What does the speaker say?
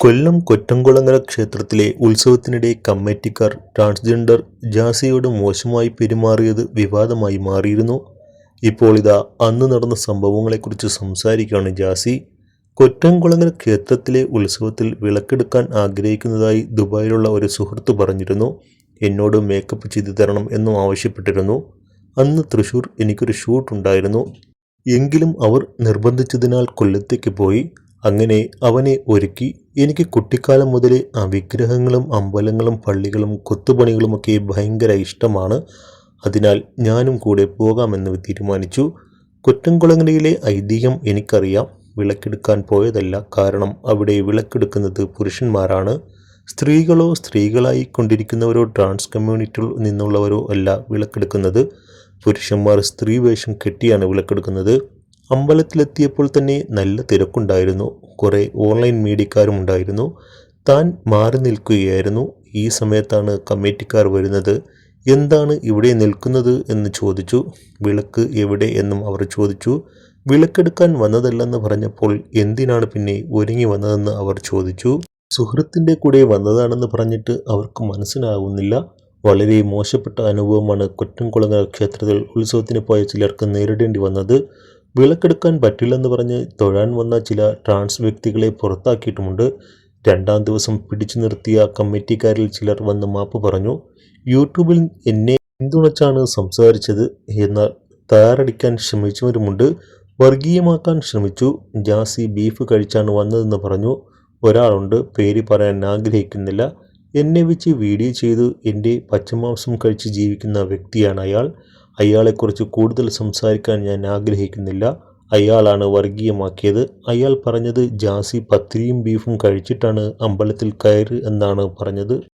കൊല്ലം കൊറ്റംകുളങ്ങര ക്ഷേത്രത്തിലെ ഉത്സവത്തിനിടെ കമ്മിറ്റിക്കാർ ട്രാൻസ്ജെൻഡർ ജാസിയോട് മോശമായി പെരുമാറിയത് വിവാദമായി മാറിയിരുന്നു. ഇപ്പോൾ ഇതാ അന്ന് നടന്ന സംഭവങ്ങളെക്കുറിച്ച് സംസാരിക്കുകയാണ് ജാസി. കൊറ്റംകുളങ്ങര ക്ഷേത്രത്തിലെ ഉത്സവത്തിൽ വിളക്കെടുക്കാൻ ആഗ്രഹിക്കുന്നതായി ദുബായിലുള്ള ഒരു സുഹൃത്ത് പറഞ്ഞിരുന്നു. എന്നോട് മേക്കപ്പ് ചെയ്തു തരണം എന്നും ആവശ്യപ്പെട്ടിരുന്നു. അന്ന് തൃശൂർ എനിക്കൊരു ഷൂട്ട് ഉണ്ടായിരുന്നു എങ്കിലും അവർ നിർബന്ധിച്ചതിനാൽ കൊല്ലത്തേക്ക് പോയി. അങ്ങനെ അവനെ ഒരുക്കി എനിക്ക് കുട്ടിക്കാലം മുതലേ ആ വിഗ്രഹങ്ങളും അമ്പലങ്ങളും പള്ളികളും കൊത്തുപണികളുമൊക്കെ ഭയങ്കര ഇഷ്ടമാണ്. അതിനാൽ ഞാനും കൂടെ പോകാമെന്ന് തീരുമാനിച്ചു. കൊറ്റംകുളങ്ങരയിലെ ഐതിഹ്യം എനിക്കറിയാം. വിളക്കെടുക്കാൻ പോയതല്ല കാരണം അവിടെ വിളക്കെടുക്കുന്നത് പുരുഷന്മാരാണ്. സ്ത്രീകളോ സ്ത്രീകളായി കൊണ്ടിരിക്കുന്നവരോ ട്രാൻസ് കമ്മ്യൂണിറ്റിയിൽ നിന്നുള്ളവരോ അല്ല വിളക്കെടുക്കുന്നത്. പുരുഷന്മാർ സ്ത്രീ വേഷം കെട്ടിയാണ് വിളക്കെടുക്കുന്നത്. അമ്പലത്തിലെത്തിയപ്പോൾ തന്നെ നല്ല തിരക്കുണ്ടായിരുന്നു. കുറേ ഓൺലൈൻ മീഡിയക്കാരും ഉണ്ടായിരുന്നു. താൻ മാറി നിൽക്കുകയായിരുന്നു. ഈ സമയത്താണ് കമ്മിറ്റിക്കാർ വരുന്നത്. എന്താണ് ഇവിടെ നിൽക്കുന്നത് എന്ന് ചോദിച്ചു. വിളക്ക് എവിടെ എന്നും അവർ ചോദിച്ചു. വിളക്കെടുക്കാൻ വന്നതല്ലെന്ന് പറഞ്ഞപ്പോൾ എന്തിനാണ് പിന്നെ ഒരുങ്ങി വന്നതെന്ന് അവർ ചോദിച്ചു. സുഹൃത്തിന്റെ കൂടെ വന്നതാണെന്ന് പറഞ്ഞിട്ട് അവർക്ക് മനസ്സിലാകുന്നില്ല വളരെ മോശപ്പെട്ട അനുഭവമാണ് കൊറ്റംകുളങ്ങര ക്ഷേത്രത്തിൽ ഉത്സവത്തിന് പോയ ചിലർക്ക് നേരിടേണ്ടി വന്നത്. വിളക്കെടുക്കാൻ പറ്റില്ലെന്ന് പറഞ്ഞ് തൊഴാൻ വന്ന ചില ട്രാൻസ് വ്യക്തികളെ പുറത്താക്കിയിട്ടുമുണ്ട്. രണ്ടാം ദിവസം പിടിച്ചു നിർത്തിയ കമ്മിറ്റിക്കാരിൽ ചിലർ വന്ന് മാപ്പ് പറഞ്ഞു യൂട്യൂബിൽ എന്നെ പിന്തുണച്ചാണ് സംസാരിച്ചത്. എന്നാൽ തയ്യാറടിക്കാൻ ശ്രമിച്ചവരുമുണ്ട്. വർഗീയമാക്കാൻ ശ്രമിച്ചു. ജാസി ബീഫ് കഴിച്ചാണ് വന്നതെന്ന് പറഞ്ഞു. ഒരാളുണ്ട്. പേര് പറയാൻ ആഗ്രഹിക്കുന്നില്ല. എന്നെ വെച്ച് വീഡിയോ ചെയ്തു. എന്റെ പച്ചമാംസം കഴിച്ച് ജീവിക്കുന്ന വ്യക്തിയാണ് അയാൾ. അയാളെക്കുറിച്ച് കൂടുതൽ സംസാരിക്കാൻ ഞാൻ ആഗ്രഹിക്കുന്നില്ല. അയാളാണ് വർഗീയമാക്കിയത്. അയാൾ പറഞ്ഞത് ജാസി പത്തിരിയും ബീഫും കഴിച്ചിട്ടാണ് അമ്പലത്തിൽ കയറ് എന്നാണ് പറഞ്ഞത്.